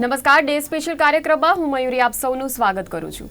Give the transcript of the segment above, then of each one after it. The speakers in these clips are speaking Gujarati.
નમસ્કાર, ડે સ્પેશિયલ કાર્યક્રમમાં હું મયુરી આપ સૌનું સ્વાગત કરું છું.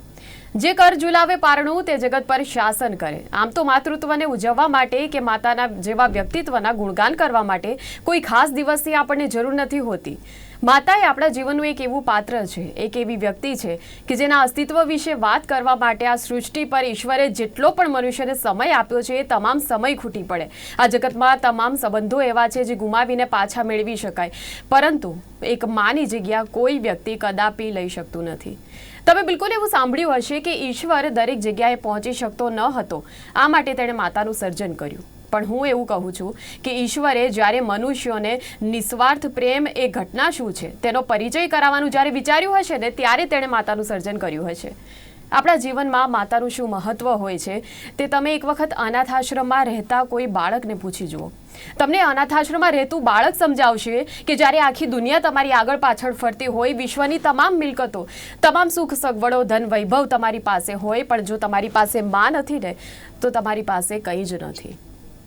જે કર ઝુલાવે પારણું, તે જગત પર શાસન કરે. આમ તો માતૃત્વને ઉજવવા માટે કે માતાના જેવા વ્યક્તિત્વના ગુણગાન કરવા માટે કોઈ ખાસ દિવસની આપણને જરૂર નથી હોતી. માતા એ આપણા જીવનનું એક એવું પાત્ર છે, એક એવી વ્યક્તિ છે કે જેના અસ્તિત્વ વિશે વાત કરવા માટે આ સૃષ્ટિ પર ઈશ્વરે જેટલો પણ મનુષ્યને સમય આપ્યો છે, એ તમામ સમય ખૂટી પડે. આ જગતમાં તમામ સંબંધો એવા છે જે ગુમાવીને પાછા મેળવી શકાય. પરંતુ એક માની જગ્યા કોઈ વ્યક્તિ કદાપી લઈ શકતું નથી. તમે બિલકુલ એવું સાંભળ્યું હશે કે ઈશ્વર દરેક જગ્યાએ પહોંચી શકતો ન હતો. આ માટે તેણે માતાનું સર્જન કર્યું. પણ હું એવું કહું છું કે ઈશ્વરે જ્યારે મનુષ્યોને નિસ્વાર્થ પ્રેમ એ ઘટના શું છે, તેનો પરિચય કરાવવાનું જ્યારે વિચાર્યું હશે ને, ત્યારે તેણે માતાનું સર્જન કર્યું હશે. આપણા જીવનમાં માતાનું શું મહત્વ હોય છે, તે તમે એક વખત અનાથ આશ્રમમાં રહેતા કોઈ બાળકને પૂછી જુઓ. તમને અનાથ આશ્રમમાં રહેતું બાળક સમજાવશે કે જ્યારે આખી દુનિયા તમારી આગળ પાછળ ફરતી હોય, વિશ્વની તમામ મિલકતો, તમામ સુખ સગવડો, ધન વૈભવ તમારી પાસે હોય, પણ જો તમારી પાસે માં નથી ને, તો તમારી પાસે કંઈ જ નથી.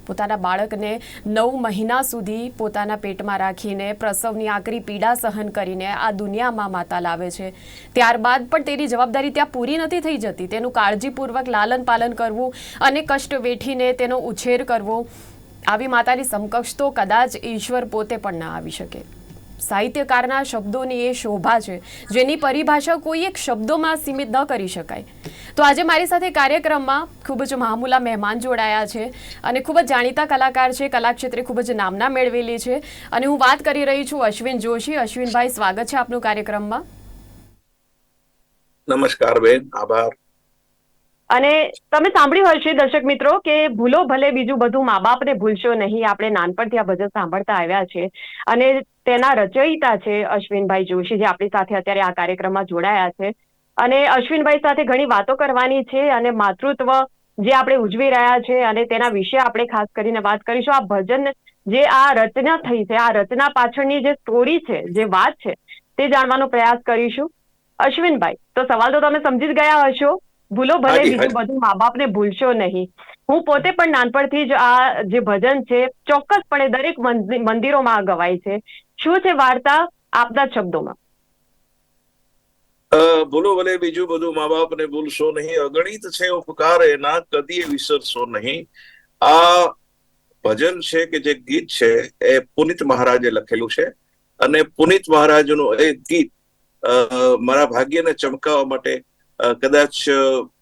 પોતાના બાળકને નવ મહિના સુધી પોતાના પેટમાં રાખીને પ્રસવની આકરી પીડા સહન કરીને આ દુનિયામાં માતા લાવે છે. ત્યારબાદ પણ તેની જવાબદારી ત્યાં પૂરી નથી થઈ જતી. તેનું કાળજીપૂર્વક લાલન પાલન કરવું અને કષ્ટ વેઠીને તેનો ઉછેર કરવો, આવી માતાની સમકક્ષ તો કદાચ ઈશ્વર પોતે પણ ના આવી શકે. સાહિત્યકારના શબ્દોની એ શોભા છે જેની પરિભાષા કોઈ એક શબ્દોમાં સીમિત ન કરી શકાય. તો આજે મારી સાથે કાર્યક્રમમાં ખૂબ જ મામૂલા મહેમાન જોડાયા છે અને ખૂબ જ જાણીતા કલાકાર છે કલાક્ષેત્રે ખૂબ જ નામના મેળવેલી છે. અને હું વાત કરી રહી છું અશ્વિન જોશી. અશ્વિનભાઈ સ્વાગત છે આપનું કાર્યક્રમમાં. નમસ્કાર બેન આભાર. અને તમે સાંભળ્યું હશે દર્શક મિત્રો કે ભૂલો ભલે બીજું બધું મા બાપને ભૂલશો નહીં આપણે નાનપણથી આ ભજન સાંભળતા આવ્યા છે. અને તેના રચયિતા છે અશ્વિનભાઈ જોશી જે આપણી સાથે અત્યારે આ કાર્યક્રમમાં જોડાયા છે. અને અશ્વિનભાઈ સાથે ઘણી વાતો કરવાની છે અને માતૃત્વ જે આપણે ઉજવી રહ્યા છે અને તેના વિશે આપણે ખાસ કરીને વાત કરીશું. આ ભજન જે આ રચના થઈ છે આ રચના પાછળની જે સ્ટોરી છે જે વાત છે તે જાણવાનો પ્રયાસ કરીશું. અશ્વિનભાઈ તો સવાલ તો તમે સમજી જ ગયા હશો. ભૂલો ભલે બીજું બધું મા બાપને ભૂલશો નહીં. હું પોતે પણ નાનપણથી જ આ જે ભજન છે ચોક્કસપણે દરેક મંદિરોમાં ગવાય છે. શું છે વાર્તા આપના શબ્દોમાં? ભૂલો ભલે બીજું બધું મા બાપને ભૂલશો નહીં. અગણિત છે ઉપકાર એના કદી વિસરશો નહીં. આ ભજન છે કે જે ગીત છે, એ પુનિત મહારાજે લખેલું છે. અને પુનિત મહારાજનું એ ગીત મારા ભાગ્યને ચમકાવવા માટે કદાચ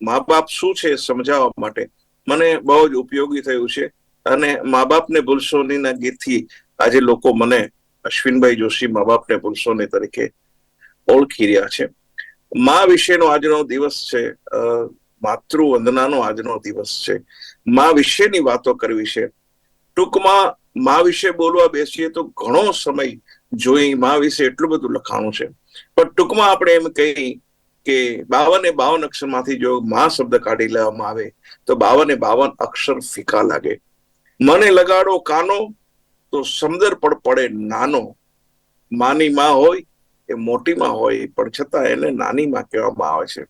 મા બાપ શું છે સમજાવવા માટે મને બહુ જ ઉપયોગી થયું છે. અને મા બાપને ભૂલશો નહીંના ગીતથી આજે લોકો મને અશ્વિનભાઈ જોશી મા બાપને ભૂલશો તરીકે ઓળખી રહ્યા છે. મા વિશેનો આજનો દિવસ છે માતૃવંદનાનો આજનો દિવસ છે. મા વિશેની વાતો કરવી છે. ટૂંકમાં મા વિશે બોલવા બેસીએ તો ઘણો સમય જોઈ મા વિશે એટલું બધું લખાણું છે. પણ ટૂંકમાં આપણે એમ કહી કે બાવન એ બાવન અક્ષરમાંથી જો મા શબ્દ કાઢી લેવામાં આવે તો બાવને બાવન અક્ષર ફીકા લાગે. મને લગાડો, કાનો તો સમદર પણ પડે નાનો. માની માં હોય એ મોટી માં હોય, પણ છતાં એને નાની માં કહેવામાં આવે છે.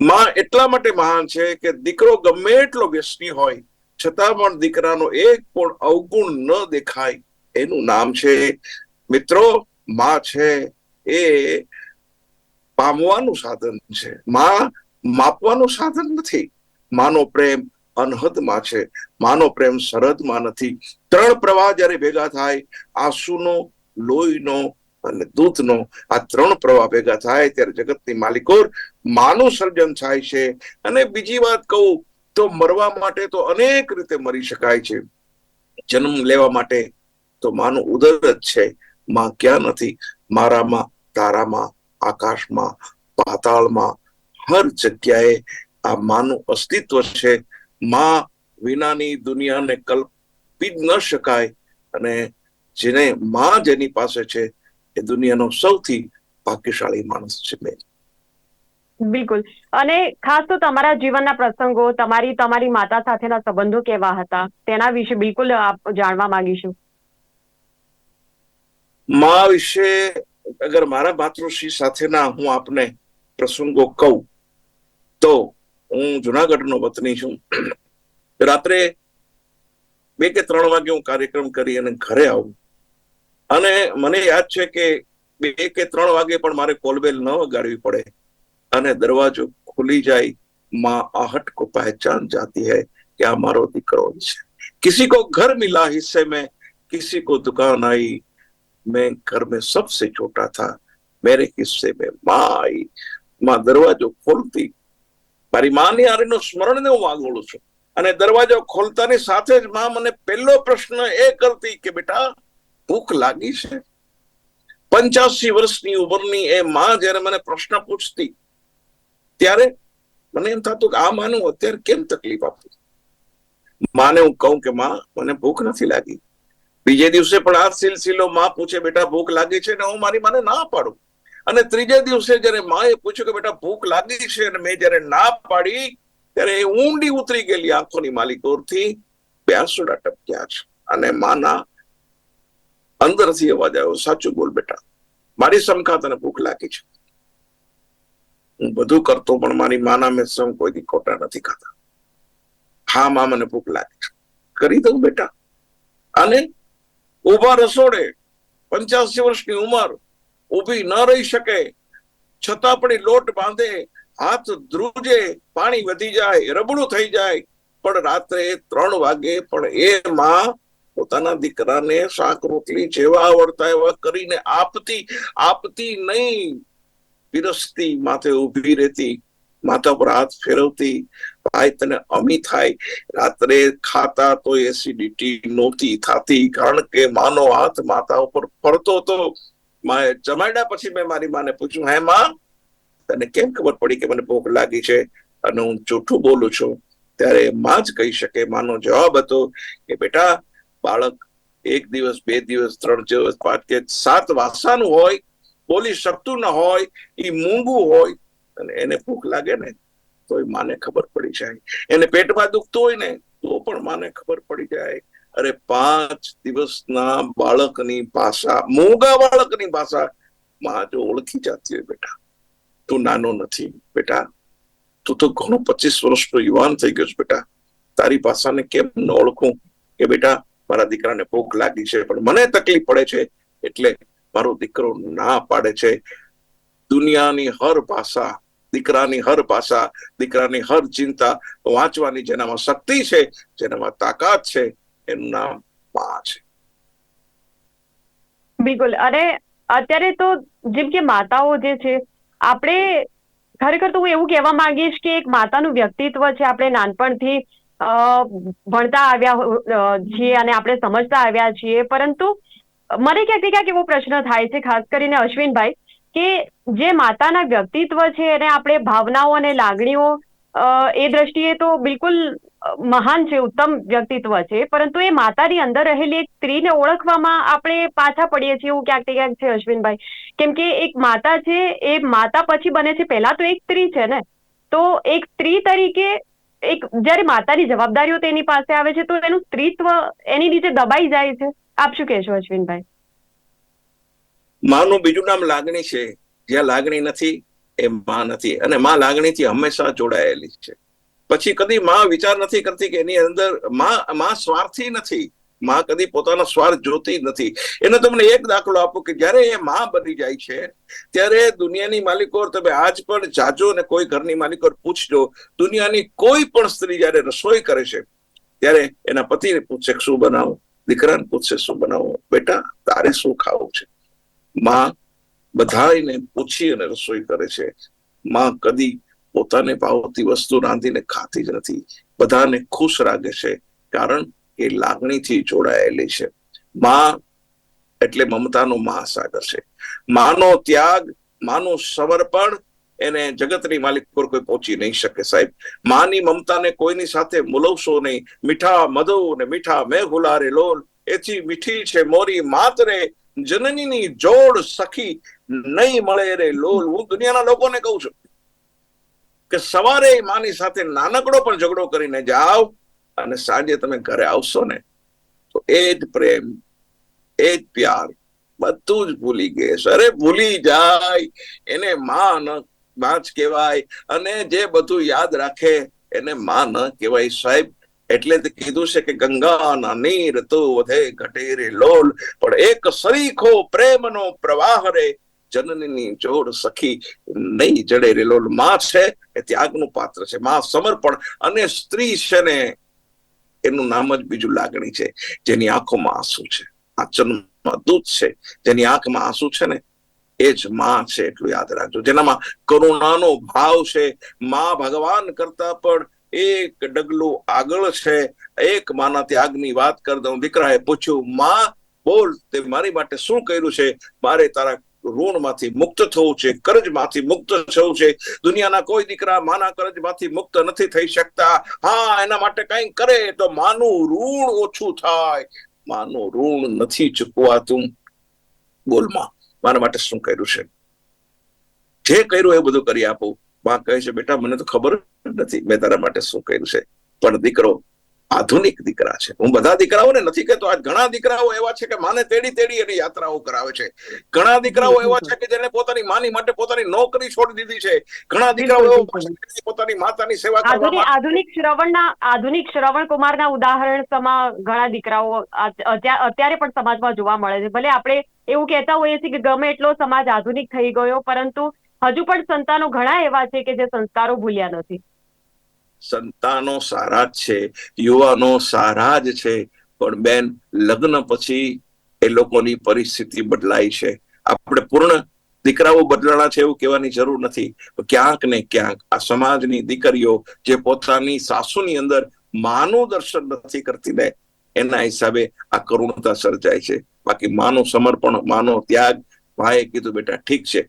માં એટલા માટે મહાન છે કે દીકરો ગમે એટલો વ્યસની હોય, છતાં પણ દીકરાનો એક પણ અવગુણ ન દેખાય, એનું નામ છે, મિત્રો, માં છે, એ પામવાનું સાધન છે. માં માપવાનું સાધન નથી. માનો પ્રેમ અનહદમાં છે. માનો પ્રેમ સરહદમાં નથી. ત્રણ પ્રવાહ જ્યારે ભેગા થાય, આંસુનો, લોહીનો અને દૂધનો, આ ત્રણ પ્રવાહ ભેગા થાય ત્યારે જગતની માલિકોર માનું સર્જન થાય છે. અને બીજી વાત કહું, તો મરવા માટે તો અનેક રીતે મરી શકાય છે. જન્મ લેવા માટે તો માનું ઉદર જ છે. માં ક્યાં નથી. મારામાં, તારામાં, આકાશમાં, પાતાળમાં, હર જગ્યાએ આ માનું અસ્તિત્વ છે. માં વિનાની દુનિયાને કલ્પી ન શકાય અને જેને માં જેની પાસે છે એ દુનિયાનો સૌથી ભાગ્યશાળી માણસ છે બેન બિલકુલ. અને ખાસ તો તમારા જીવનના પ્રસંગો તમારી તમારી માતા સાથેના સંબંધો કેવા હતા? તેના વિશે બિલકુલ આપ જાણવા માંગીશું. મા વિશે અગર મારા માતૃશ્રી સાથેના હું આપને પ્રસંગો કહું તો હું જુનાગઢનો વતની છું રાત્રે બે કે ત્રણ વાગે હું કાર્યક્રમ કરી અને ઘરે આવું અને મને યાદ છે કે બે કે ત્રણ વાગે પણ મારે કોલબેલ ન વગાડવી પડે અને દરવાજો ખુલી જાય માં आहट को पहचान जाती है कि આ મારો દીકરો છે किसी को घर मिला हिस्से में किसी को दुकान आई मैं घर में सबसे छोटा था मेरे हिस्से में माँ आई માં દરવાજો ખોલતી મારી માની સ્મરણ ને હું વાગોળું છું. અને દરવાજો ખોલતાની સાથે જ માં મને પહેલો પ્રશ્ન એ કરતી કે બેટા, ભૂખ લાગી છે? પંચ્યાસી વર્ષની ઉંમરની એ માં જયારે મને પ્રશ્ન પૂછતી, ત્યારે મને એમ થતું કે આ માનું અત્યારે કેમ તકલીફ આપું? માને હું કહું કે માં, મને ભૂખ નથી લાગી. બીજે દિવસે પણ આ સિલસિલો માં પૂછે, બેટા ભૂખ લાગી છે ને હું મારી માને ના પાડું? અને ત્રીજે દિવસે જયારે માએ પૂછ્યું કે બેટા ભૂખ લાગી છે અને મેં જયારે ના પાડી, ત્યારે એ ઊંડી ઉતરી ગયેલી આંખોની માલિકોરથી બે આંસુડા ટપક્યા છે. અને માના અંદરથી અવાજ આવ્યો, સાચું બોલ બેટા, મારી સમખા તને ભૂખ લાગી છે. હું બધું કરતો પણ મારી માના મેં સમ કોઈથી ખોટા નથી ખાતા હા, મા, મને ભૂખ લાગી છે. કરી દઉં બેટા. અને ઊભા રસોડે પંચ્યાસી વર્ષની ઉંમર ઊભી ન રહી શકે. છતાં પણ લોટ બાંધે, હાથ ધ્રુજે, પાણી વધી જાય, રબડું થઈ જાય. પણ રાત્રે ત્રણ વાગે પણ એ માં પોતાના દીકરાને શાક રોટલી જેવા આવડતા એવા કરીને આપતી આપતી નહીં. પીરસતી, માથે ઊભી રહેતી, માથા પર હાથ ફેરવતી. ભાઈ તને અમી થાય. રાત્રે ખાતા તો એસિડિટી નહોતી થતી. કારણ કે માનો હાથ માથા ઉપર ફરતો હતો જમાડ્યા પછી મેં મારી માને પૂછ્યું, હે માં, તને કેમ ખબર પડી કે મને ભૂખ લાગી છે અને હું જૂઠું બોલું છું? ત્યારે માં જ કહી શકે, માનો જવાબ હતો કે બેટા, બાળક એક દિવસ, બે દિવસ, ત્રણ દિવસ, પાંચ કે સાત વાસાનું હોય, બોલી શકતું ન હોય એ મૂંગું હોય, અને એને ભૂખ લાગે ને તો એ માને ખબર પડી જાય. એને પેટમાં દુખતું હોય ને, તો પણ માને ખબર પડી જાય. અરે પાંચ દિવસના બાળકની ભાષા મોગા બાળકની ભાષા માં જો ઓળખી જતી હોય બેટા. તું નાનો નથી બેટા. તું તો ઘણો પચીસ વર્ષનો યુવાન થઈ ગયો છે બેટા. તારી ભાષાને કેમ ન ઓળખું? કે બેટા, મારા દીકરાને ભૂખ લાગી છે, પણ મને તકલીફ પડે છે, એટલે મારો દીકરો ના પાડે છે. દુનિયાની હર ભાષા, દીકરાની હર ભાષા, દીકરાની હર ચિંતા વાંચવાની જેનામાં શક્તિ છે, જેનામાં તાકાત છે એનું નામ છે. બિલકુલ. અને અત્યારે તો જેમ કે માતાઓ જે છે, આપણે ખરેખર તો હું એવું કહેવા માંગીશ કે એક માતાનું વ્યક્તિત્વ છે, આપણે નાનપણથી ભણતા આવ્યા છીએ અને આપણે સમજતા આવ્યા છીએ. પરંતુ મને ક્યાંક ક્યાંક એવો પ્રશ્ન થાય છે, ખાસ કરીને અશ્વિનભાઈ, કે જે માતાના વ્યક્તિત્વ છે, એને આપણે ભાવનાઓ અને લાગણીઓ એ દ્રષ્ટિએ તો બિલકુલ મહાન છે ઉત્તમ વ્યક્તિત્વ છે, પરંતુ એ માતાની અંદર રહેલી એક સ્ત્રીને ઓળખવામાં આપણે પાછા પડીએ છીએ એવું ક્યાંક ક્યાંક છે અશ્વિનભાઈ. કેમ કે એક માતા છે, એ માતા પછી બને છે, પહેલા તો એક સ્ત્રી છે ને, તો એક સ્ત્રી તરીકે એક જ્યારે માતાની જવાબદારીઓ તેની પાસે આવે છે, તો એનું સ્ત્રીત્વ એની નીચે દબાઈ જાય છે. આપ શું કહેશો અશ્વિનભાઈ? માનું બીજું નામ લાગણી છે. જ્યાં લાગણી નથી, એ માં નથી. અને માં લાગણીથી હંમેશા જોડાયેલી છે. પછી કદી માં વિચાર નથી કરતી કે એની અંદરમાં માં સ્વાર્થી નથી. માં કદી પોતાનો સ્વાર્થ જોતી નથી. એનો તમને એક દાખલો આપું કે જ્યારે એ માં બની જાય છે, ત્યારે દુનિયાની માલિકો તમે આજ પણ જાજો ને કોઈ ઘરની માલિકો પૂછજો, દુનિયાની કોઈ પણ સ્ત્રી જ્યારે રસોઈ કરે છે, ત્યારે એના પતિને પૂછશે શું બનાવું? દીકરાને પૂછશે શું બનાવું? બેટા, તારે શું ખાવું છે? માં બધાને પૂછી અને રસોઈ કરે છે. માં કદી પોતાને ભાવતી વસ્તુ રાંધીને ખાતી જ નથી. બધાને ખુશ રાખે છે, કારણ કે લાગણીથી જોડાયેલી છે. માં એટલે મમતાનો મહાસાગર છે. માનો ત્યાગ, માનું સમર્પણ, એને જગતની માલિક પર કોઈ પહોંચી નહીં શકે સાહેબ. માની મમતાને કોઈની સાથે મુલવશો નહીં. મીઠા મધુ ને મીઠા મેં ભુલારે લોલ, એથી મીઠી છે મોરી માતરે, જનનીની જોડ સખી નહીં મળે રે લોલ. હું દુનિયાના લોકોને કહું છું કે સવારે માની સાથે નાનકડો પણ ઝઘડો કરીને જાઓ અને સાંજે તમે ઘરે આવશો ને, તો એ જ પ્રેમ, એ જ પ્યાર, બધું જ ભૂલી ગયે અરે ભૂલી જાય, એને માં ન માં જ કહેવાય. અને જે બધું યાદ રાખે, એને માં ન કહેવાય. સાહેબ, એટલે તે કીધું છે કે ગંગાના નીર તો વધે ઘટે રે લોલ. પણ એક સરીખો પ્રેમનો પ્રવાહ રે જનનીની જોડ સખી નહીં જડે રેલો માં છે એ ત્યાગનું પાત્ર છે. માં સમર્પણ અને સ્ત્રી છે ને એનું નામ જ બીજું લાગણી છે. જેની આંખોમાં આંસુ છે. આચરણમાં દૂધ છે. જેની આંખમાં આંસુ છે ને એ જ માં છે એટલું યાદ રાખજો. જેનામાં કરુણાનો ભાવ છે. માં ભગવાન કરતા પણ એક ડગલું આગળ છે. એક માના ત્યાગની વાત કરતા હું દીકરાએ પૂછ્યું, માં, બોલ તે મારી માટે શું કર્યું છે? મારે તારા ઋણમાંથી મુક્ત થવું છે, કરજમાંથી મુક્ત થવું છે. દુનિયાના કોઈ દીકરા માના કરજમાંથી મુક્ત નથી થઈ શકતા. હા, એના માટે કઈ કરે તો માનું ઋણ ઓછું થાય. માનું ઋણ નથી ચૂકવાતું. બોલમાં, મારા માટે શું કર્યું છે? જે કર્યું એ બધું કરી આપું. માં કહે છે, બેટા, મને તો ખબર નથી મેં તારા માટે શું કર્યું છે. પણ દીકરો આધુનિક દીકરા છે. હું બધા દીકરાઓને નથી કહેતો આજ ઘણા દીકરાઓ એવા છે કે માને તેડી તેડી એની યાત્રાઓ કરાવે છે. ઘણા દીકરાઓ એવા છે કે જેને પોતાની માની માટે પોતાની નોકરી છોડી દીધી છે. ઘણા દીકરાઓ પોતાની માતાની સેવા આધુનિક શ્રવણના આધુનિક શ્રવણ કુમારના ઉદાહરણ સમા ઘણા દીકરાઓ અત્યારે પણ સમાજમાં જોવા મળે છે. ભલે આપણે એવું કહેતા હોઈએ છીએ કે ગમે એટલો સમાજ આધુનિક થઈ ગયો પરંતુ હજુ પણ સંતાનો ઘણા એવા છે કે જે સંસ્કારો ભૂલ્યા નથી. સંતાનો સારા જ છે, યુવાનો સારા જ છે. પણ બેન, લગ્ન પછી એ લોકોની પરિસ્થિતિ બદલાય છે. આપણે પૂર્ણ દીકરાઓ બદલાણા છે એવું કહેવાની જરૂર નથી. ક્યાંક ને ક્યાંક આ સમાજની દીકરીઓ જે પોતાની સાસુની અંદર માનું દર્શન નથી કરતી ને, એના હિસાબે આ કરુણતા સર્જાય છે. બાકી માનું સમર્પણ, માનો ત્યાગ ભાઈએ કીધું, બેટા, ઠીક છે.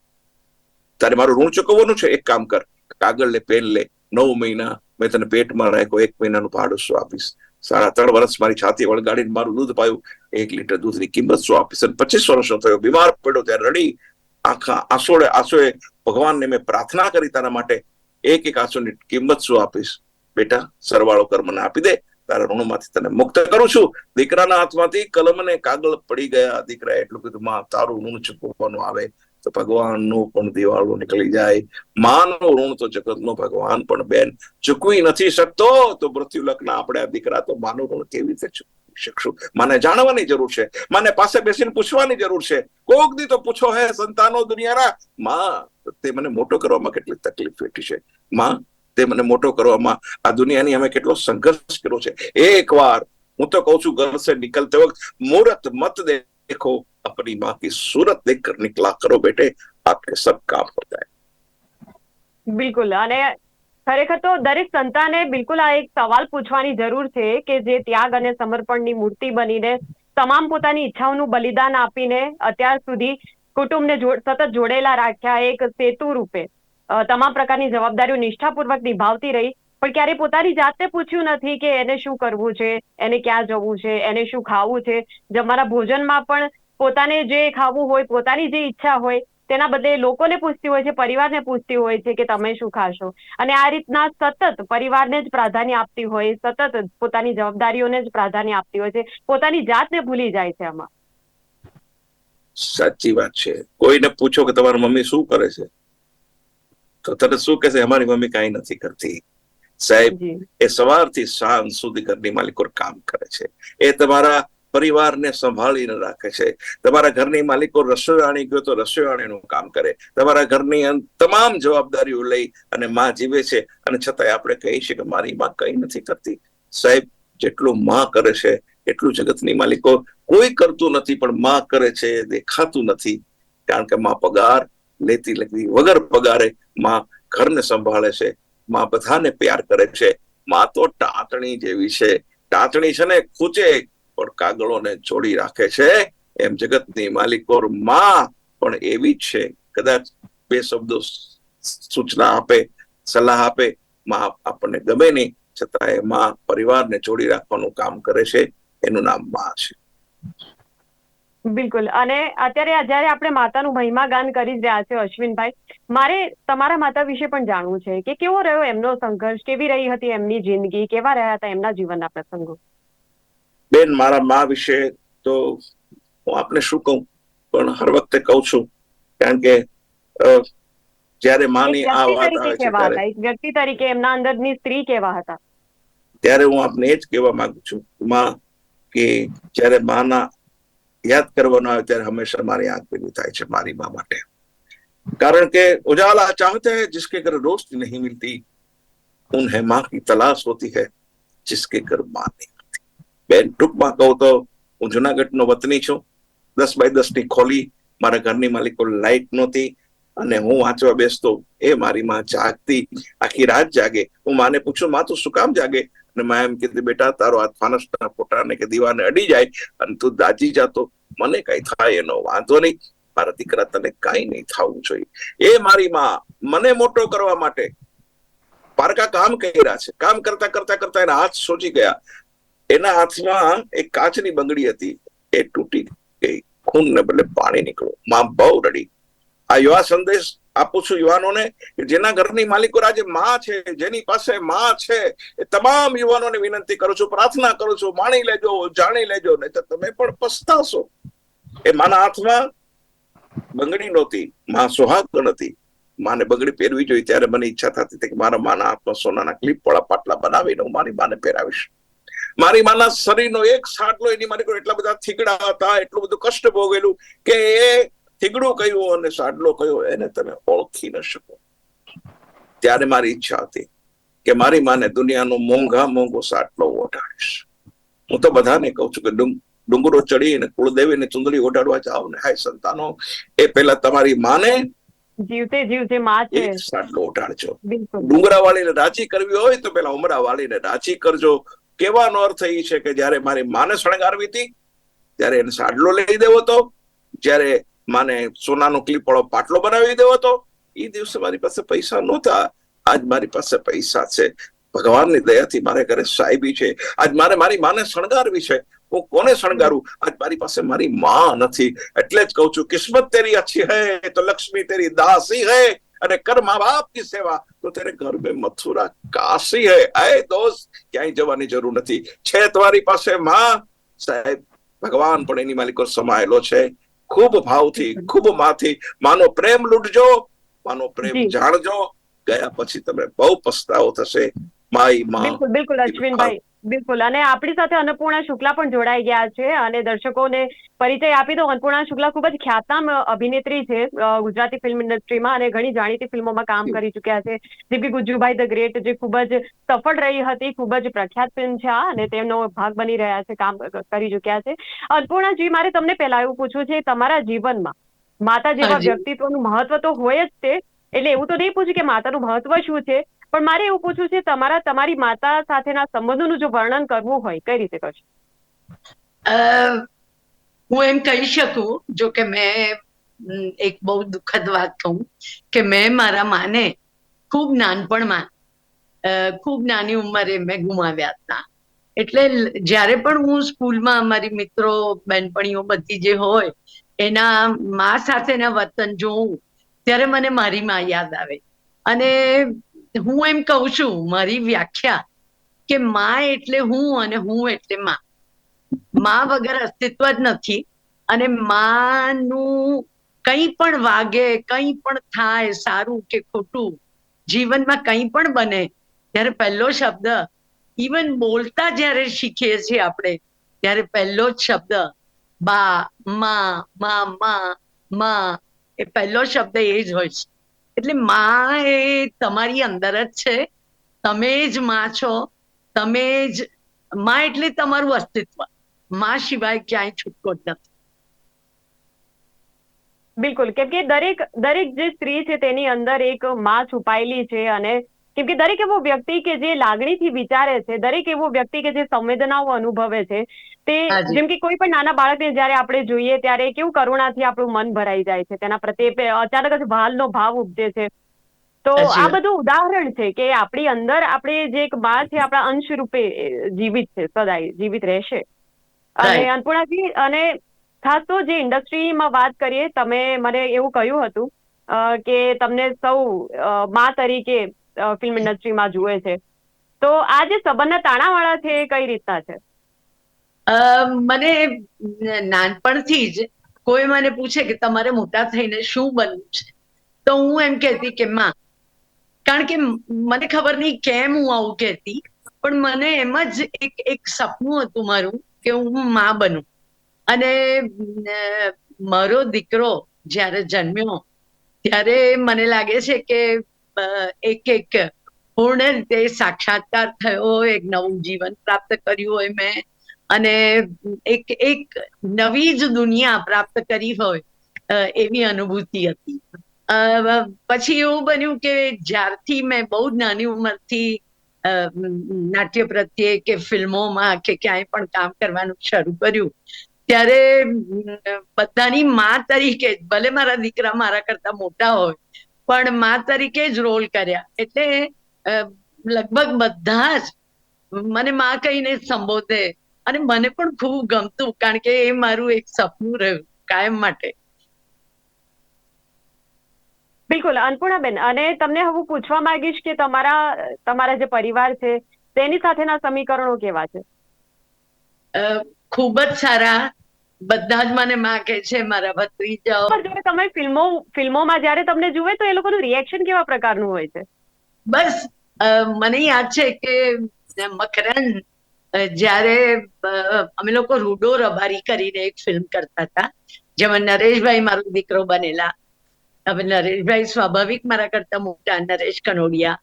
તારે મારું ઋણ ચૂકવવાનું છે? એક કામ કર. કાગળ લે પેન લે નવ મહિના મેં તને પેટમાં રાખ્યો, એક મહિનાનું ભાડું શું આપીશ. સાડા ત્રણ વર્ષ મારી છાતી વળગાડીને મારું દૂધ પાયું. એક લીટર દૂધની કિંમત શું આપીશ? અને પચીસ વર્ષનો થયો, બીમાર પડ્યો ત્યારે રડી. આખા આસોડે આસોએ ભગવાનને મેં પ્રાર્થના કરી તારા માટે. એક એક આસોની કિંમત શું આપીશ? બેટા, સરવાળો કર મને આપી દે. તારા ઋણમાંથી તને મુક્ત કરું છું. દીકરાના હાથમાંથી કલમ અને કાગળ પડી ગયા. દીકરા એટલું કીધું, માં, તારું ઋણ ચૂકવવાનું આવે. તો ભગવાનનું પણ દિવાળું નીકળી જાય. માનું ઋણ તો જગતનો ભગવાન, પણ બેન, ચૂકવી નથી શકતો તો મૃત્યુ લગ્ન આપણે આ દીકરા તો માનું ઋણ કેવી રીતે ચૂકવી શકશું? મને જાણવાની જરૂર છે. મને પાસે બેસીને પૂછવાની જરૂર છે. કોક દી તો પૂછો, હે સંતાનો દુનિયાના? માં, તે મને મોટો કરવામાં કેટલી તકલીફ વેઠી છે. માં, તે મને મોટો કરવામાં આ દુનિયાની અમે કેટલો સંઘર્ષ કર્યો છે. એક વાર, હું તો કઉ છું ઘર સે નીકળતે વખત મુહૂર્ત મત देखो अपनी माँ की सूरत देखकर निकला करो बेटे आपके सब काम हो जाए બિલકુલ અને ખરેખર તો દરેક સંતાને બિલકુલ આ એક સવાલ પૂછવાની જરૂર છે કે જે ત્યાગ અને સમર્પણની મૂર્તિ બનીને તમામ પોતાની ઈચ્છાઓનું બલિદાન આપીને અત્યાર સુધી કુટુંબને જોડ- સતત જોડેલા રાખ્યા એક સેતુ રૂપે અ, તમામ પ્રકારની જવાબદારીઓ નિષ્ઠાપૂર્વક નિભાવતી રહી પણ ક્યારે પોતાની જાતને પૂછ્યું નથી કે એને શું કરવું છે એને ક્યાં જવું છે એને શું ખાવું છે જમવાના ભોજનમાં પણ પોતાને જે ખાવું હોય પોતાની જે ઈચ્છા હોય તેના બદલે લોકોને પૂછતી હોય છે પરિવારને પૂછતી હોય છે કે તમે શું ખાશો. અને આ રીતના સતત પરિવારને જ પ્રાધાન્ય આપતી હોય સતત પોતાની જવાબદારીઓને જ પ્રાધાન્ય આપતી હોય છે. પોતાની જાતને ભૂલી જાય છે આમાં. સાચી વાત છે. કોઈને પૂછો કે તમારી મમ્મી શું કરે છે? તો તરત શું કહેશે અમારી મમ્મી કાંઈ નથી કરતી. સાહેબ એ સવારથી સાંજ સુધી ઘરની માલિકો કામ કરે છે. એ તમારા પરિવારને સંભાળીને રાખે છે. તમારા ઘરની માલિકો રસોઈયાણી ગયો તો રસોઈયાણીનું કામ કરે. તમારા ઘરની તમામ જવાબદારીઓ લઈ અને માં જીવે છે. અને છતાંય આપણે કહીએ છીએ કે મારી માં કઈ નથી કરતી. સાહેબ, જેટલું માં કરે છે, એટલું જગતની માલિકો કોઈ કરતું નથી, પણ માં કરે છે, દેખાતું નથી. કારણ કે માં પગાર લેતી લગતી વગર પગારે માં ઘરને સંભાળે છે. માં બધાને પ્યાર કરે છે. માં તો ટાંટણી જેવી છે. ટાંટણી છે ને ખૂચે પણ કાગળોને જોડી રાખે છે. એમ જગતની માલિકોરમાં પણ એવી જ છે. કદાચ બે શબ્દો સૂચના આપે, સલાહ આપે, માં આપણને ગમે નહીં, છતાં એ માં પરિવારને જોડી રાખવાનું કામ કરે છે. એનું નામમાં છે. બિલકુલ. અને અત્યારે જ્યારે આપણે માતાનું મહિમા ગાન કરી જ રહ્યા છે અશ્વિનભાઈ, મારે તમારા માતા વિશે પણ જાણવું છે કે કેવો રહ્યો એમનો સંઘર્ષ? કેવી રહી હતી એમની જિંદગી? કેવા રહ્યા હતા એમના જીવનના પ્રસંગો? બેન મારા મા વિશે તો હું આપને શું કહું પણ હર વખતે કહું છું કારણ કે અ, જ્યારે માની એક આ વ્યક્તિ વાત આવે તરીકે છે કેવા ત્યારે હતા એક વ્યક્તિ તરીકે એમના અંદરની સ્ત્રી કેવા હતા ત્યારે હું આપને એ જ કહેવા માંગુ છું માં કે જ્યારે માના યાદ કરવાનો આવે ત્યારે હંમેશા મારી આંખ ભેગી થાય છે મારી મા માટે कारण के उजाला चाहते हैं जिसके घर रोशनी नहीं मिलती उन्हें माँ की तलाश होती है जिसके घर माँ नहीं होती બેન ટૂંકમાં કહું તો હું જુનાગઢનો વતની છું. દસ બાય દસની ખોલી મારા ઘરની માલિકો લાઈટ નહોતી અને હું વાંચવા બેસતો. એ મારી માં જાગતી. આખી રાત જાગે. હું માને પૂછું માં તું શું કામ જાગે? અને માં એમ કીધી બેટા, તારો હાથ ફાનસના પોટાને કે દીવાને અડી જાય અને તું દાજી જાતો. મને કઈ થાય એનો વાંધો નહીં. મારા દીકરા તને કઈ નહીં થવું જોઈએ. એ મારી માં મને મોટો કરવા માટે પારકા કામ કર્યા છે. કામ કરતા કરતા કરતા એના હાથ સોજી ગયા. એના હાથમાં એક કાચની બંગડી હતી. એ તૂટી ગઈ. ખૂનને બદલે પાણી નીકળ્યું. માં બહુ રડી. આ યુવા સંદેશ આપું છું યુવાનોને જેના ઘરની માલિકો આજે માં છે, જેની પાસે માં છે, એ તમામ યુવાનોને વિનંતી કરું છું, પ્રાર્થના કરું છું, માણી લેજો, જાણી લેજો નહીં તો તમે પણ પસ્તાશો. એ માના હાથમાં બંગડી નહોતી. માં સુહાગણ હતી. માને બંગડી પહેરવી જોઈએ ત્યારે મને ઈચ્છા થતી હતી કે મારા માના હાથમાં સોનાના ક્લિપ વાળા પાટલા બનાવીને હું મારી માને પહેરાવીશ. મારી માના શરીરનો એક સાટલો એની મારી એટલા બધા થીગડા હતા એટલું બધું કષ્ટ ભોગેલું કે એ થીગડું કયું અને સાડલો કયો એને તમે ઓળખી ન શકો. ત્યારે મારી ઈચ્છા હતી કે મારી માને દુનિયાનો મોંઘા મોંઘો સાટલો ઓઢાડીશ. હું તો બધાને કહું છું કે ડુંગ ડુંગરો ચડીને કુળદેવીને ચુંદડી ઓઢાડવા જાઓ ને. હાય સંતાનો એ પેલા તમારી માને જીવતે જીવ જે માં છે. સાટલો ઓઢાડજો. ડુંગરા વાળીને રાજી કરવી હોય તો પેલા ઉમરા વાળીને રાજી કરજો. કહેવાનો અર્થ એ છે કે જ્યારે મારી માને શણગારવી હતી, ત્યારે એને સાડલો લઈ દેવો હતો. જ્યારે માને સોનાનો ક્લિપવાળો પાટલો બનાવી દેવો હતો. એ દિવસે મારી પાસે પૈસા નહોતા. આજ મારી પાસે પૈસા છે. ભગવાનની દયાથી મારે ઘરે સાહેબી છે. આજ મારે મારી માને શણગારવી છે. હું કોને શણગારું? આજ મારી પાસે મારી માં નથી. એટલે જ કહું છું, કિસ્મત તેરી અચ્છી હૈ તો લક્ષ્મી તેરી દાસી હૈ. અને કર મા બાપની સેવા. તો તેરે ઘર મે મથુરા કાશી હે. એ દોસ્ત ક્યાંય જવાની જરૂર નથી. છે તમારી પાસે માં? સાહેબ ભગવાન પણ એની માલિકો સમાયેલો છે. ખૂબ ભાવથી ખૂબ માથી. માનો પ્રેમ લૂંટજો માનો પ્રેમ જાણજો. ગયા પછી તમે બહુ પસ્તાવો થશે. માયમાં. બિલકુલ બિલકુલ અશ્વિનભાઈ. બિલકુલ. અને આપણી સાથે અન્નપૂર્ણા શુક્લા પણ જોડાઈ ગયા છે અને દર્શકોને પરિચય આપી દો અન્નપૂર્ણા શુક્લા ખૂબ જ ખ્યાતનામ અભિનેત્રી છે ગુજરાતી ફિલ્મ ઇન્ડસ્ટ્રીમાં અને ઘણી જાણીતી ફિલ્મોમાં કામ કરી ચૂક્યા છે. જેમ કે ગુજ્જુભાઈ ધ ગ્રેટ જે ખૂબ જ સફળ રહી હતી ખૂબ જ પ્રખ્યાત ફિલ્મ છે આ અને તેમનો ભાગ બની રહ્યા છે કામ કરી ચૂક્યા છે. અન્નપૂર્ણાજી મારે તમને પહેલા એવું પૂછવું છે તમારા જીવનમાં માતા જેવા વ્યક્તિત્વનું મહત્વ તો હોય જ છે એટલે એવું તો નહીં પૂછ્યું કે માતાનું મહત્વ શું છે? પણ મારે એવું પૂછવું છે, તમારા, તમારી માતા સાથેના સંબંધોનું જો વર્ણન કરવું હોય, કઈ રીતે કરશો? હું એમ કહી શકું, જો કે મેં એક બહુ દુઃખદ વાત કહું, કે મેં મારા માને ખૂબ નાનપણમાં ખૂબ નાની ઉંમરે મેં ગુમાવ્યા હતા. એટલે જ્યારે પણ હું સ્કૂલમાં અમારી મિત્રો બહેનપણીઓ બધી જે હોય, એના મા સાથેના વર્તન જોઉં, ત્યારે મને મારી મા યાદ આવે. અને હું એમ કહું છું, મારી વ્યાખ્યા કે માં એટલે હું અને હું એટલે માં. માં વગર અસ્તિત્વ જ નથી અને માનું કંઈ પણ વાગે, કંઈ પણ થાય, સારું કે ખોટું, જીવનમાં કંઈ પણ બને, ત્યારે પહેલો શબ્દ ઇવન બોલતા જ્યારે શીખીએ છીએ આપણે, ત્યારે પહેલો જ શબ્દ, બા, મા મા મા મા, એ પહેલો શબ્દ એ જ હોય છે. એટલે માં એ તમારી અંદર જ છે. તમે જ માં છો. તમે જ, માં એટલે તમારું અસ્તિત્વ. માં સિવાય ક્યાંય છૂટકો જ નથી. બિલકુલ. કેમ કે દરેક દરેક જે સ્ત્રી છે તેની અંદર એક માં છુપાયેલી છે અને કેમ કે દરેક એવો વ્યક્તિ કે જે લાગણીથી વિચારે છે, દરેક એવો વ્યક્તિ કે જે સંવેદનાઓ અનુભવે છે તે જેમ કે કોઈ પણ નાના બાળકને જયારે આપણે જોઈએ ત્યારે કેવું કરુણાથી આપણું મન ભરાઈ જાય છે તેના પ્રત્યે અચાનક જ ભાલનો ભાવ ઉપજે છે. તો આ બધું ઉદાહરણ છે કે આપણી અંદર આપણે જે એક બાળ છે આપણા અંશ રૂપે જીવિત છે સદાય જીવિત રહેશે. અને અન્નપૂર્ણાજી અને ખાસ તો જે ઇન્ડસ્ટ્રીમાં વાત કરીએ તમે મને એવું કહ્યું હતું કે તમને સૌ મા તરીકે ફિલ્મ ઇન્ડસ્ટ્રીમાં જુએ છે. તો આ જે સંબંધના તાણાવાળા છે એ કઈ રીતના છે? મને નાનપણથી જ કોઈ મને પૂછે કે તમારે મોટા થઈને શું બનવું છે? તો હું એમ કહેતી કે, માં, કારણ કે મને ખબર નહીં કેમ હું આવું કહેતી, પણ મને એમ જ એક એક સપનું હતું મારું કે હું માં બનું. અને મારો દીકરો જ્યારે જન્મ્યો, ત્યારે મને લાગે છે કે એક એક પૂર્ણ રીતે સાક્ષાત્કાર થયો, એક નવું જીવન પ્રાપ્ત કર્યું હોય મેં. અને એક એક નવી જ દુનિયા પ્રાપ્ત કરી હોય એવી અનુભૂતિ હતી. પછી એવું બન્યું કે જ્યારથી મેં બહુ નાની ઉંમરથી નાટ્ય પ્રત્યે કે ફિલ્મોમાં કે ક્યાંય પણ કામ કરવાનું શરૂ કર્યું, ત્યારે બધાની મા તરીકે ભલે મારા દીકરા મારા કરતા મોટા હોય, પણ મા તરીકે જ રોલ કર્યા. એટલે લગભગ બધા જ મને મા કહીને સંબોધે અને મને પણ ખૂબ ગમતું કારણ કે એ મારું એક સપનું રહ્યું કાયમ માટે. બિલકુલ અન્નપૂર્ણાબેન અને તમને હું પૂછવા માંગીશ કે તમારા તમારા જે પરિવાર છે તેની સાથેના સમીકરણો કેવા છે? ખૂબ જ સારા. બધા જ મને માગે છે મારા ભત્રીજાઓ. જ્યારે તમે ફિલ્મો ફિલ્મોમાં જ્યારે તમને જુએ તો એ લોકોનું રિએક્શન કેવા પ્રકારનું હોય છે? બસ મને યાદ છે કે મકરંદ અ, જ્યારે અમે લોકો રૂડો રબારી કરીને એક ફિલ્મ કરતા હતા જેમાં નરેશભાઈ મારો દીકરો બનેલા. હવે નરેશભાઈ સ્વાભાવિક મારા કરતા મોટા નરેશ કનોડિયા.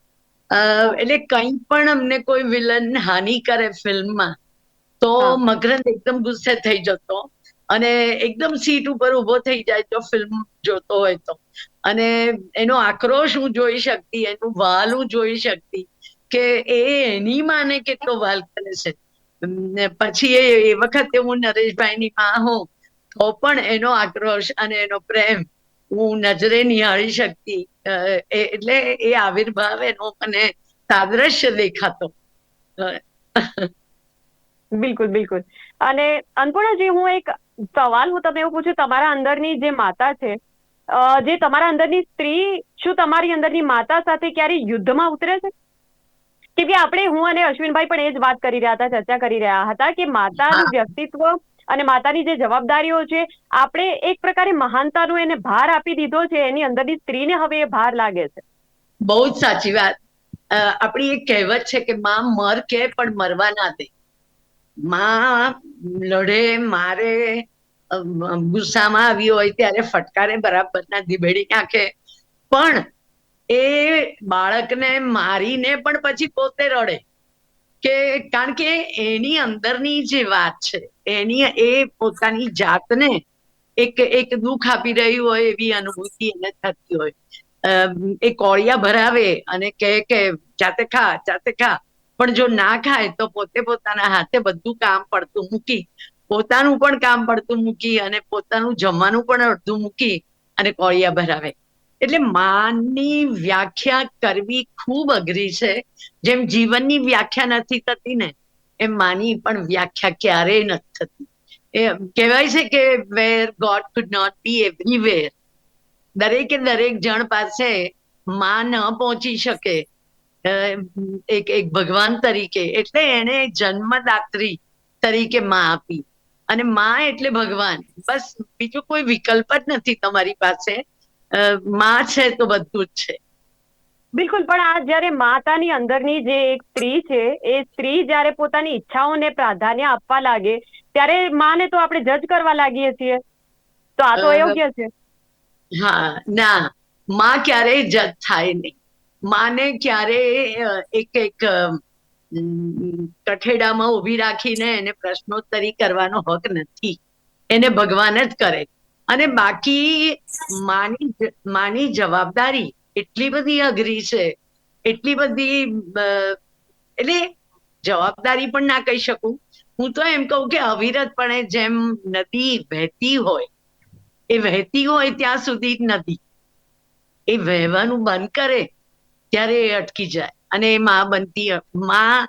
એટલે કંઈ પણ અમને કોઈ વિલન હાનિ કરે ફિલ્મમાં તો. મકરંદ એકદમ ગુસ્સે થઈ જતો અને એકદમ સીટ ઉપર ઊભો થઈ જાય તો ફિલ્મ જોતો હોય તો. અને એનો આક્રોશ હું જોઈ શકતી એનું વાલ હું જોઈ શકતી. કે એ એની માને કેટલો વાલ કરે છે. પછી એ એ વખતે હું નરેશભાઈની માં હોઉં, તો પણ એનો આક્રોશ અને એનો પ્રેમ હું નજરે નિહાળી શકતી. એટલે એ આવિર્ભાવ એનો મને સાદ્રશ્ય દેખાતો. બિલકુલ બિલકુલ. અને અન્નપૂર્ણાજી, હું એક સવાલ હું તમને એવું પૂછું, તમારા અંદરની જે માતા છે જે તમારા અંદરની સ્ત્રી, શું તમારી અંદરની માતા સાથે ક્યારેય યુદ્ધમાં ઉતરે છે? કેમ કે આપણે હું અને અશ્વિનભાઈ પણ એ જ વાત કરી રહ્યા હતા ચર્ચા કરી રહ્યા હતા કે માતાનું વ્યક્તિત્વ અને માતાની જે જવાબદારીઓ છે આપણે એક પ્રકારે મહાનતાનો એને ભાર આપી દીધો છે એની અંદરની સ્ત્રીને હવે એ ભાર લાગે છે. બહુ જ સાચી વાત. આપણી એક કહેવત છે કે માં મર કે પણ મરવા ના દે. માં લડે મારે ગુસ્સામાં આવી હોય ત્યારે ફટકારે બરાબર ના ધીબેડી નાખે. પણ એ બાળકને મારીને પણ પછી પોતે રડે. કે કારણ કે એની અંદરની જે વાત છે, એની એ પોતાની જાતને એક એક દુઃખ આપી રહ્યું હોય એવી અનુભૂતિ એને થતી હોય. એ કોળિયા ભરાવે અને કહે કે, જાતે ખા જાતે ખા. પણ જો ના ખાય તો પોતે પોતાના હાથે બધું કામ પડતું મૂકી, પોતાનું પણ કામ પડતું મૂકી અને પોતાનું જમવાનું પણ અડધું મૂકી અને કોળિયા ભરાવે. એટલે માની વ્યાખ્યા કરવી ખૂબ અઘરી છે. જેમ જીવનની વ્યાખ્યા નથી થતી ને, એમ માની પણ વ્યાખ્યા ક્યારેય નથી થતી. એ કહેવાય છે કે where god could not be everywhere દરેકે દરેક જણ પાસે માં ન પહોંચી શકે. એક એક ભગવાન તરીકે. એટલે એને જન્મદાત્રી તરીકે માં આપી. અને માં એટલે ભગવાન. બસ બીજો કોઈ વિકલ્પ જ નથી તમારી પાસે. માં છે તો બધું જ છે. બિલકુલ પણ આ જ્યારે માતાની અંદરની જે એક સ્ત્રી છે એ સ્ત્રી જ્યારે પોતાની ઈચ્છાઓને પ્રાધાન્ય આપવા લાગે ત્યારે માને તો આપણે જજ કરવા લાગીએ છીએ. તો આ તો અયોગ્ય છે. હા ના માં ક્યારેય જજ થાય નહીં. માને ક્યારેય એક એક કઠેડામાં ઊભી રાખીને એને પ્રશ્નોત્તરી કરવાનો હક નથી. એને ભગવાન જ કરે અને બાકી માની માની જવાબદારી એટલી બધી અઘરી છે. એટલી બધી એટલે જવાબદારી પણ ના કહી શકું. હું તો એમ કહું કે અવિરતપણે જેમ નદી વહેતી હોય એ વહેતી હોય ત્યાં સુધી જ નદી. એ વહેવાનું બંધ કરે ત્યારે એ અટકી જાય. અને એ માં બનતી માં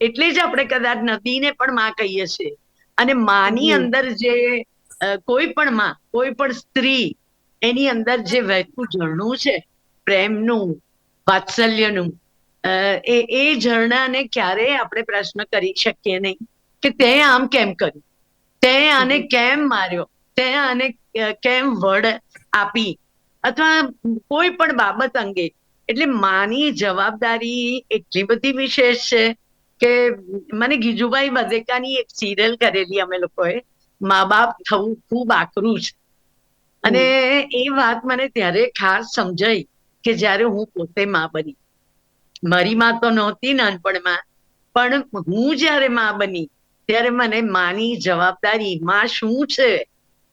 એટલે જ આપણે કદાચ નદીને પણ માં કહીએ છીએ. અને માની અંદર જે કોઈ પણ માં કોઈ પણ સ્ત્રી એની અંદર જે વહેતું ઝરણું છે પ્રેમનું વાત્સલ્યનું એ એ ઝરણાને ક્યારેય આપણે પ્રશ્ન કરી શકીએ નહીં કે તે આમ કેમ કર્યું? તે આને કેમ માર્યો? તે આને કેમ વડ આપી? અથવા કોઈ પણ બાબત અંગે. એટલે માની જવાબદારી એટલી બધી વિશેષ છે કે મને ગીજુભાઈ બધેકાની એક સિરિયલ કરેલી અમે લોકોએ. મા બાપ થવું ખૂબ આકરું છે. અને એ વાત મને ત્યારે ખાસ સમજાઈ કે જ્યારે હું પોતે મા બની. મારી માં તો નહોતી નાનપણમાં પણ હું જ્યારે માં બની ત્યારે મને માની જવાબદારી માં શું છે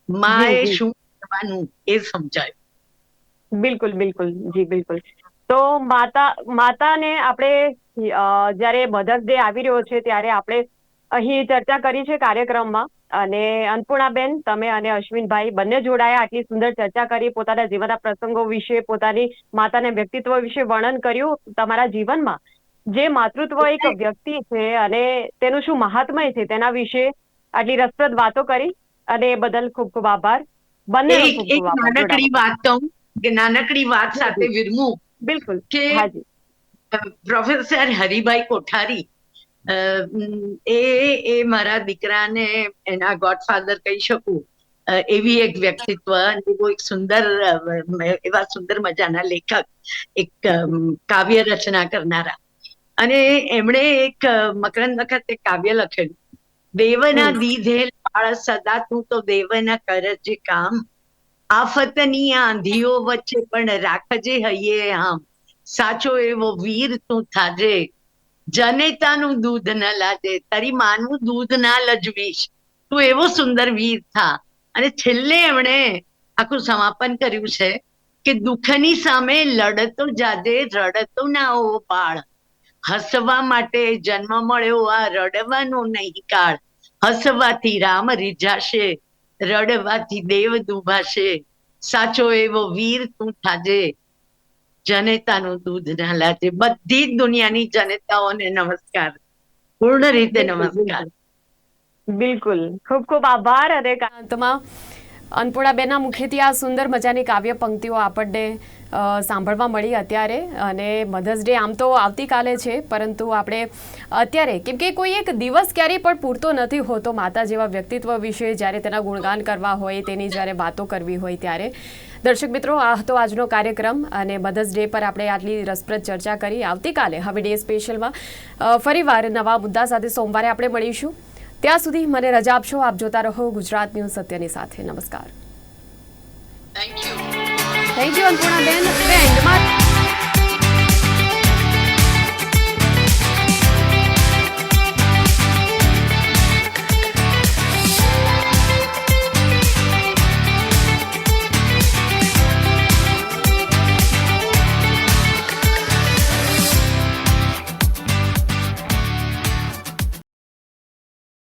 માએ જી, જી. શું કરવાનું એ સમજાયું. બિલકુલ બિલકુલ જી બિલકુલ. તો માતા માતાને આપણે જ્યારે મધર્સ ડે આવી રહ્યો છે ત્યારે આપણે અહીં ચર્ચા કરી છે કાર્યક્રમમાં. અને અન્નપૂર્ણાબેન તમે અને અશ્વિનભાઈ બંને જોડાયા. આટલી સુંદર ચર્ચા કરી પોતાના જીવનના પ્રસંગો વિશે પોતાની માતાને વ્યક્તિત્વ વિશે વર્ણન કર્યું તમારા જીવનમાં. જે માતૃત્વ એક વ્યક્તિ છે અને તેનું શું મહાત્મય છે તેના વિશે આટલી રસપ્રદ વાતો કરી અને એ બદલ ખૂબ ખૂબ આભાર. બંને એક નાનકડી વાત કહું કે નાનકડી વાત સાથે વિરમું બિલકુલ. કે પ્રોફેસર હરિભાઈ કોઠારી એ એ મારા દીકરાને એના ગોડફાધર કહી શકું. એવી એક વ્યક્તિત્વ અને બહુ એક સુંદર એવા સુંદર મજાના લેખક એક કાવ્ય રચના કરનારા. અને એમણે એક મકરંદ વખતે કાવ્ય લખેલું. દેવના. દીધેલ બાળ સદા તું તો દેવના કરજે કામ. આફતની આંધીઓ વચ્ચે પણ રાખજે હૈયે આમ. સાચો એવો વીર તું થાજે. જનેતાનું દૂધ ન લાજે તારી માનું દૂધ ના લજવીશ. તું એવો સુંદર વીર થા. અને છેલ્લે એમણે આખું સમાપન કર્યું છે કે દુઃખની સામે લડતો જાજે, રડતો ના ઓ બાળ. હસવા માટે જન્મ મળ્યો આ રડવાનો નહીં કાળ હસવાથી રામ રીઝાશે, રડવાથી દેવ દુભાશે. સાચો એવો વીર તું થાજે. જનેતાનું દૂધ ના લાજે બધી જ દુનિયાની જનેતાઓને નમસ્કાર. પૂર્ણ રીતે નમસ્કાર. બિલકુલ. ખૂબ ખૂબ આભાર અને કાંતમાં અંતમાં. બેના મુખેથી આ સુંદર મજાની કાવ્ય પંક્તિઓ આપણને સાંભળવા મળી અત્યારે અને મધર્સ ડે આમ તો આવતીકાલે છે, પરંતુ આપણે અત્યારે કેમ કે કોઈ એક દિવસ ક્યારેય પણ પૂરતો નથી હોતો માતા જેવા વ્યક્તિત્વ વિશે, જ્યારે તેના ગુણગાન કરવા હોય, તેની જ્યારે વાતો કરવી હોય ત્યારે. દર્શક મિત્રો, આ હતો આજનો કાર્યક્રમ અને મધર્સ ડે પર આપણે આટલી રસપ્રદ ચર્ચા કરી. આવતીકાલે, હવે ડે સ્પેશિયલમાં ફરીવાર નવા મુદ્દા સાથે સોમવારે આપણે મળીશું. ત્યાં સુધી મને રજા આપશો, આપ જોતા રહો ગુજરાત ન્યૂઝ સત્યની સાથે. નમસ્કાર. થેન્ક યુ થેન્ક યુ અન્નપૂર્ણાબેન હવે એન્ડમાં